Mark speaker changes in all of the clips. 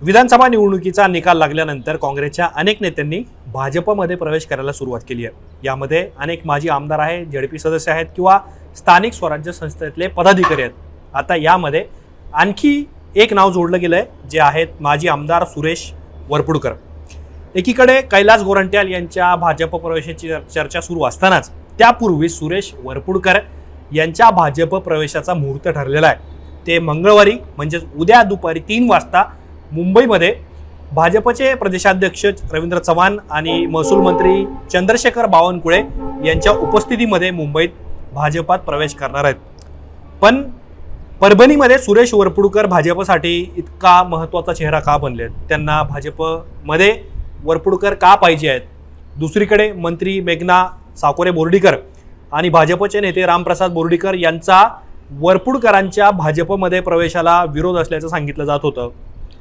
Speaker 1: विधानसभा निवडणुकीचा निकाल लागल्यानंतर काँग्रेसच्या अनेक नेत्यांनी भाजपमध्ये प्रवेश करायला सुरुवात केली आहे. यामध्ये अनेक माजी आमदार आहेत झेडपी सदस्य आहेत किंवा स्थानिक स्वराज्य संस्थेतले पदाधिकारी आहेत. आता यामध्ये आणखी एक नाव जोडलं गेलं आहे जे आहेत माजी आमदार सुरेश वरपुडकर. एकीकडे कैलास गोरंट्याल यांच्या भाजप प्रवेशाची चर्चा सुरू असतानाच त्यापूर्वी सुरेश वरपुडकर यांच्या भाजप प्रवेशाचा मुहूर्त ठरलेला आहे. ते मंगळवारी म्हणजेच उद्या दुपारी तीन वाजता मुंबईमध्ये भाजपचे प्रदेशाध्यक्ष रवींद्र चव्हाण आणि महसूल मंत्री चंद्रशेखर बावनकुळे यांच्या उपस्थितीमध्ये मुंबईत भाजपात प्रवेश करणार आहेत. पण परभणीमध्ये सुरेश वरपुडकर भाजपसाठी इतका महत्त्वाचा चेहरा का बनलेत त्यांना भाजपमध्ये वरपुडकर का पाहिजे आहेत? दुसरीकडे मंत्री मेघना साकोरे बोर्डीकर आणि भाजपचे नेते रामप्रसाद बोर्डीकर यांचा वरपुडकरांच्या भाजपमध्ये प्रवेशाला विरोध असल्याचं सांगितलं जात होतं.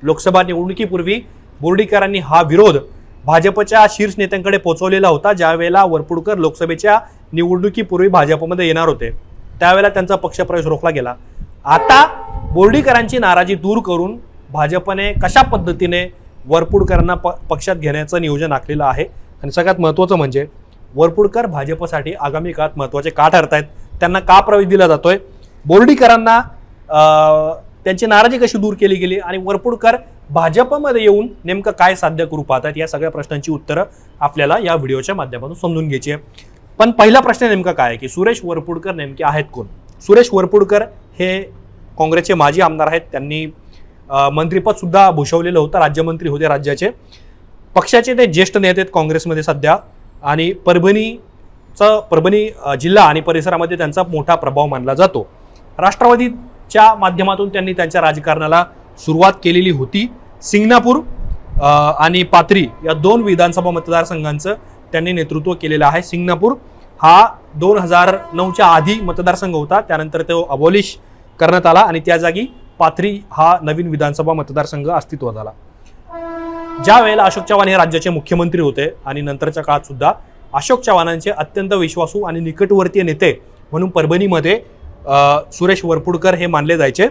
Speaker 1: लोकसभा निवडणुकीपूर्वी बोर्डीकरांनी हा विरोध भाजपच्या शीर्ष नेत्यांकडे पोहोचवलेला होता ज्यावेळेला वरपुडकर लोकसभेच्या निवडणुकीपूर्वी भाजपमध्ये येणार होते. त्यावेळेला त्यांचा पक्षप्रवेश रोखला गेला. आता बोर्डीकरांची नाराजी दूर करून भाजपने कशा पद्धतीने वरपुडकरांना प पक्षात घेण्याचं नियोजन आखलेलं आहे? आणि सगळ्यात महत्त्वाचं म्हणजे वरपुडकर भाजपसाठी आगामी काळात महत्त्वाचे का ठरत आहेत त्यांना का प्रवेश दिला जातोय? बोर्डीकरांना त्यांची नाराजी कशी दूर केली गेली आणि वरपुडकर भाजपमध्ये येऊन नेमकं काय साध्य करू पाहतात? या सगळ्या प्रश्नांची उत्तरं आपल्याला या व्हिडिओच्या माध्यमातून समजून घ्यायची आहे. पण पहिला प्रश्न नेमका काय आहे की सुरेश वरपुडकर नेमके आहेत कोण? सुरेश वरपुडकर हे काँग्रेसचे माजी आमदार आहेत. त्यांनी मंत्रीपदसुद्धा भूषवलेलं होतं. राज्यमंत्री होते राज्याचे. पक्षाचे ते ज्येष्ठ नेते आहेत काँग्रेसमध्ये सध्या. आणि परभणीचं परभणी जिल्हा आणि परिसरामध्ये त्यांचा मोठा प्रभाव मानला जातो. च्या माध्यमातून त्यांनी त्यांच्या राजकारणाला सुरुवात केलेली होती. सिंगणापूर आणि पात्री या दोन विधानसभा मतदारसंघांचं त्यांनी नेतृत्व केलेलं आहे. सिंगणापूर हा दोन हजार नऊच्या आधी मतदारसंघ होता. त्यानंतर तो अबॉलिश करण्यात आला आणि त्या जागी पाथरी हा नवीन विधानसभा मतदारसंघ अस्तित्वात आला. ज्या वेळेला अशोक चव्हाण हे राज्याचे मुख्यमंत्री होते आणि नंतरच्या काळात सुद्धा अशोक चव्हाणांचे अत्यंत विश्वासू आणि निकटवर्तीय नेते म्हणून परभणीमध्ये सुरेश वरपुडकर हे मानले जायचे.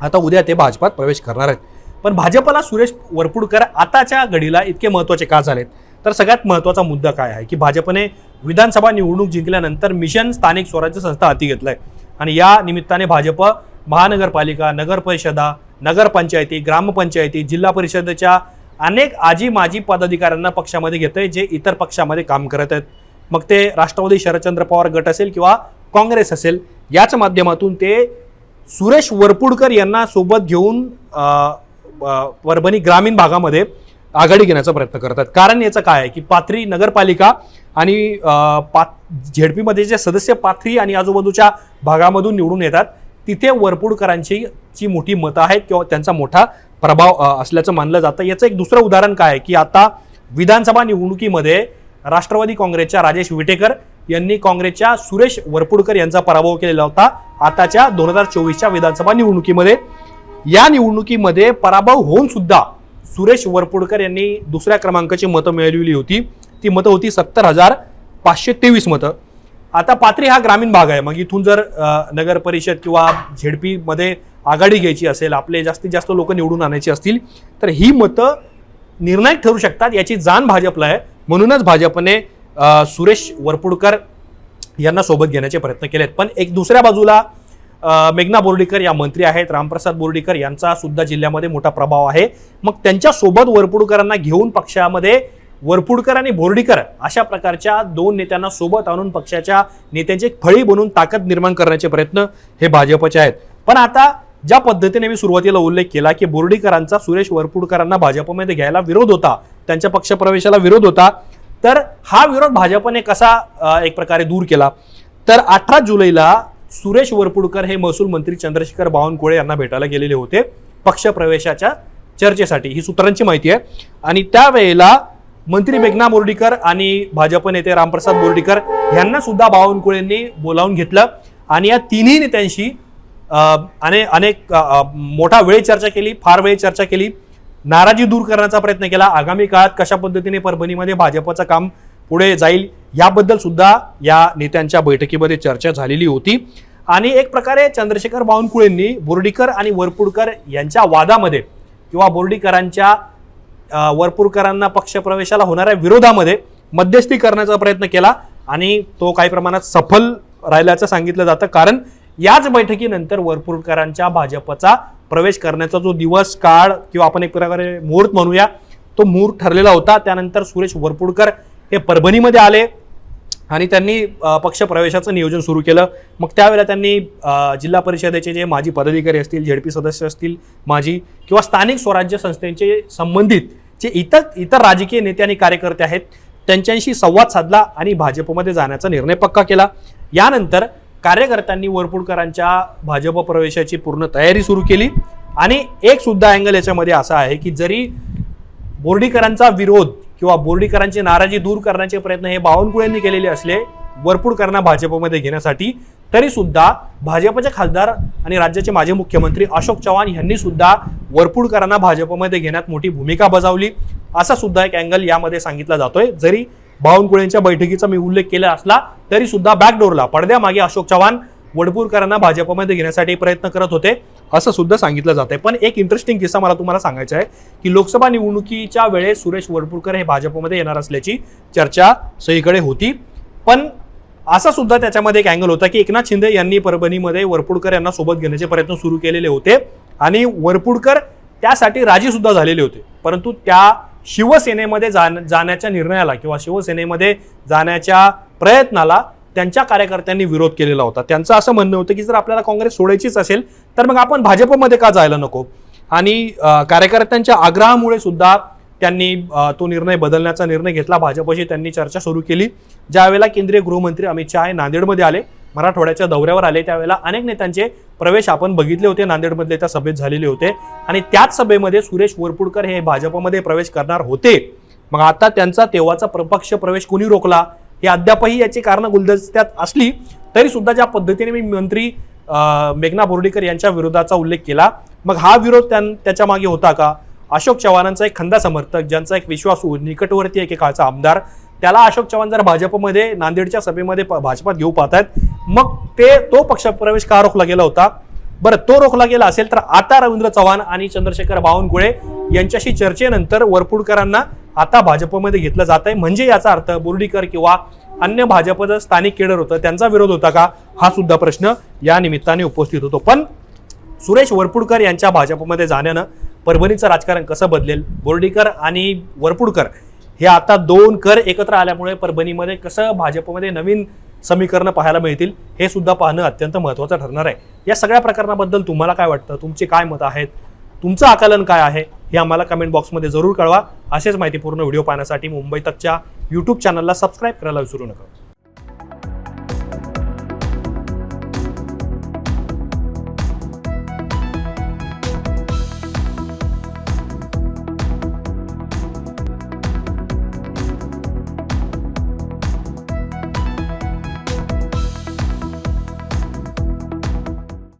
Speaker 1: आता उद्या ते भाजपात प्रवेश करणार आहेत. पण भाजपला सुरेश वरपुडकर आताच्या घडीला इतके महत्त्वाचे का झालेत? तर सगळ्यात महत्त्वाचा मुद्दा काय आहे? की भाजपने विधानसभा निवडणूक जिंकल्यानंतर मिशन स्थानिक स्वराज्य संस्था हाती घेतलं आहे आणि या निमित्ताने भाजप महानगरपालिका नगर परिषदा नगरपंचायती ग्रामपंचायती जिल्हा परिषदेच्या अनेक आजी माजी पदाधिकाऱ्यांना पक्षामध्ये घेतंय जे इतर पक्षामध्ये काम करत आहेत. मग ते राष्ट्रवादी शरदचंद्र पवार गट असेल किंवा काँग्रेस असेल याच माध्यमातून ते सुरेश वरपुडकर यांना सोबत घेऊन परभणी ग्रामीण भागामध्ये आघाडी घेण्याचा प्रयत्न करतात. कारण याचं काय आहे की पाथरी नगरपालिका आणि पा झेडपीमध्ये जे सदस्य पाथरी आणि आजूबाजूच्या भागामधून निवडून येतात तिथे वरपुडकरांची ची मोठी मतं आहेत किंवा त्यांचा मोठा प्रभाव असल्याचं मानलं जातं. याचं एक दुसरं उदाहरण काय आहे की आता विधानसभा निवडणुकीमध्ये राष्ट्रवादी काँग्रेसच्या राजेश विटेकर यांनी काँग्रेसच्या सुरेश वरपुडकर यांचा पराभव केलेला होता. आताच्या दोन हजार चोवीसच्या विधानसभा निवडणुकीमध्ये. या निवडणुकीमध्ये पराभव होऊन सुद्धा सुरेश वरपुडकर यांनी दुसऱ्या क्रमांकाची मतं मिळवलेली होती. ती मतं होती सत्तर हजार पाचशे तेवीस मतं. आता पात्री हा ग्रामीण भाग आहे. मग इथून जर नगर परिषद किंवा झेडपीमध्ये आघाडी घ्यायची असेल आपले जास्तीत जास्त लोक निवडून आणायची असतील तर ही मतं निर्णायक ठरू शकतात याची जाण भाजपला आहे. म्हणूनच भाजपने सुरेश वरपुडकर यांना सोबत घेण्याचे प्रयत्न केलेत. पण एक दुसऱ्या बाजूला मेघना बोर्डीकर या मंत्री आहेत. रामप्रसाद बोर्डीकर यांचा सुद्धा जिल्ह्यामध्ये मोठा प्रभाव आहे. मग त्यांच्यासोबत वरपुडकरांना घेऊन पक्षामध्ये वरपुडकर आणि बोर्डीकर अशा प्रकारच्या दोन नेत्यांना सोबत आणून पक्षाच्या नेत्यांची एक फळी बनवून ताकद निर्माण करण्याचे प्रयत्न हे भाजपचे आहेत. पण आता ज्या पद्धतीने मी सुरुवातीला उल्लेख केला की बोर्डीकरांचा सुरेश वरपुडकरांना भाजपमध्ये घ्यायला विरोध होता त्यांच्या पक्षप्रवेशाला विरोध होता तर हा विरोध भाजपने कसा एक प्रकारे दूर केला? तर अठरा जुलैला सुरेश वरपुडकर हे महसूल मंत्री चंद्रशेखर बावनकुळे यांना भेटायला गेलेले होते पक्षप्रवेशाच्या चर्चेसाठी. ही सूत्रांची माहिती आहे. आणि त्यावेळेला मंत्री मेघना बोर्डीकर आणि भाजप नेते रामप्रसाद बोर्डीकर यांना सुद्धा बावनकुळेंनी बोलावून घेतलं. आणि या तिन्ही नेत्यांशी अनेक अने अनेक मोठा वेळ चर्चा केली फार वेळ चर्चा केली. नाराजी दूर करण्याचा प्रयत्न केला. आगामी काळात कशा पद्धतीने परभणीमध्ये भाजपचं काम पुढे जाईल याबद्दल सुद्धा या नेत्यांच्या बैठकीमध्ये चर्चा झालेली होती. आणि एक प्रकारे चंद्रशेखर बावनकुळेंनी बोर्डीकर आणि वरपुडकर यांच्या वादामध्ये किंवा बोर्डीकरांच्या वरपूरकरांना पक्षप्रवेशाला होणाऱ्या विरोधामध्ये मध्यस्थी करण्याचा प्रयत्न केला. आणि तो काही प्रमाणात सफल राहिल्याचं सांगितलं जातं. कारण याच बैठकीनंतर वरपूरकरांच्या भाजपचा प्रवेश करण्याचा जो दिवस काळ किंवा आपण एक प्रकारे मुहूर्त म्हणूया तो मुहूर्त ठरलेला होता. त्यानंतर सुरेश वरपुडकर हे परभणीमध्ये आले आणि त्यांनी पक्ष पक्षप्रवेशाचं नियोजन सुरू केलं. मग त्यावेळेला त्यांनी जिल्हा परिषदेचे जे माजी पदाधिकारी असतील झेडपी सदस्य असतील माजी किंवा स्थानिक स्वराज्य संस्थेचे संबंधित जे इतर इतर राजकीय नेते आणि कार्यकर्ते आहेत त्यांच्याशी संवाद साधला आणि भाजपमध्ये जाण्याचा निर्णय पक्का केला. यानंतर कार्यकर्त्यांनी वरपुडकरांच्या भाजप प्रवेशाची पूर्ण तयारी सुरू केली. आणि एक सुद्धा अँगल याच्यामध्ये असा आहे की जरी बोर्डीकरांचा विरोध किंवा बोर्डीकरांची नाराजी दूर करण्याचे प्रयत्न हे बावनकुळेंनी केलेले असले वरपुडकरांना भाजपमध्ये घेण्यासाठी तरी सुद्धा भाजपचे खासदार आणि राज्याचे माजी मुख्यमंत्री अशोक चव्हाण यांनी सुद्धा वरपुडकरांना भाजपमध्ये घेण्यात मोठी भूमिका बजावली. असा सुद्धा एक अँगल यामध्ये सांगितला जातोय. जरी बावनकुळेंच्या बैठकीचा मी उल्लेख केला असला तरी सुद्धा बॅकडोरला पडद्यामागे अशोक चव्हाण वडपूरकरांना भाजपमध्ये घेण्यासाठी प्रयत्न करत होते असं सुद्धा सांगितलं जात आहे पण एक इंटरेस्टिंग किस्सा मला तुम्हाला सांगायचा आहे की लोकसभा निवडणुकीच्या वेळेस सुरेश वडपूरकर हे भाजपमध्ये येणार असल्याची चर्चा सईकडे होती. पण असा सुद्धा त्याच्यामध्ये एक अँगल होता की एकनाथ शिंदे यांनी परभणीमध्ये वरपुडकर यांना सोबत घेण्याचे प्रयत्न सुरू केलेले होते. आणि वरपुडकर त्यासाठी राजी सुद्धा झालेले होते. परंतु त्या शिवसेनेमध्ये जाण जाण्याच्या निर्णयाला किंवा शिवसेनेमध्ये जाण्याच्या प्रयत्नाला त्यांच्या कार्यकर्त्यांनी विरोध केलेला होता. त्यांचं असं म्हणणं होतं की जर आपल्याला काँग्रेस सोडायचीच असेल तर मग आपण भाजपमध्ये का जायला नको? आणि कार्यकर्त्यांच्या आग्रहामुळे सुद्धा त्यांनी तो निर्णय बदलण्याचा निर्णय घेतला. भाजपशी त्यांनी चर्चा सुरू केली. ज्यावेळेला केंद्रीय गृहमंत्री अमित शहा हे नांदेडमध्ये आले मराठवाड्याच्या दौऱ्यावर आले त्यावेळेला अनेक नेत्यांचे प्रवेश आपण बघितले होते. नांदेडमधले त्या सभेत झालेले होते. आणि त्याच सभेमध्ये सुरेश वरपुडकर हे भाजपमध्ये प्रवेश करणार होते. मग आता त्यांचा तेव्हाचा प्रपक्ष प्रवेश कोणी रोखला? हे अद्यापही याची कारणं गुलदस्त्यात असली तरी सुद्धा ज्या पद्धतीने मी मंत्री मेघना बोर्डीकर यांच्या विरोधाचा उल्लेख केला मग हा विरोध त्यां त्याच्यामागे होता का? अशोक चव्हाणांचा एक खंदा समर्थक ज्यांचा एक विश्वासू निकटवर्ती एकेकाळचा आमदार त्याला अशोक चव्हाण जर भाजपमध्ये नांदेडच्या सभेमध्ये प- भाजपात घेऊ पाहतात मग ते तो पक्षप्रवेश का रोखला गेला होता? बरं तो रोखला गेला असेल तर आता रवींद्र चव्हाण आणि चंद्रशेखर बावनकुळे यांच्याशी चर्चेनंतर वरपुडकरांना आता भाजपमध्ये घेतलं जात आहे. म्हणजे याचा अर्थ बोर्डीकर किंवा अन्य भाजपचं स्थानिक केडर होतं त्यांचा विरोध होता का? हा सुद्धा प्रश्न या निमित्ताने उपस्थित होतो. पण सुरेश वरपुडकर यांच्या भाजपमध्ये जाण्यानं परभणीचं राजकारण कसं बदलेल? बोर्डीकर आणि वरपुडकर हे आता दोन कर एकत्र आल्यामुळे परभणीमध्ये कसं भाजपमध्ये नवीन समीकरणं पाहायला मिळतील. हे सुद्धा पाहणं अत्यंत महत्त्वाचं ठरणार आहे. या सगळ्या प्रकरणाबद्दल तुम्हाला काय वाटतं? तुमचे काय मत आहेत? तुमचं आकलन काय आहे? हे आम्हाला कमेंट बॉक्समध्ये जरूर कळवा. असेच माहितीपूर्ण व्हिडिओ पाहण्यासाठी मुंबई तकच्या यूट्यूब चॅनलला सबस्क्राईब करायला विसरू नका.